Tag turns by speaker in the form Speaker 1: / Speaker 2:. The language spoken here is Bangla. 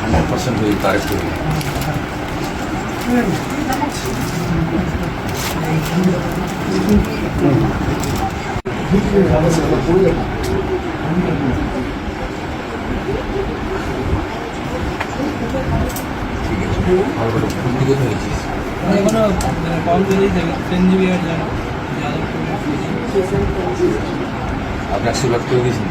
Speaker 1: হান্ড্রেড পার্সেন্ট কারেক্ট হয়ে ঠিক ভর্তি কোথায় হয়েছিস
Speaker 2: এখনও কম চলেই থাকে সেন্ট জেভিয়ার জানো
Speaker 1: আপনি আশীর্বাদ করে দিয়েছেন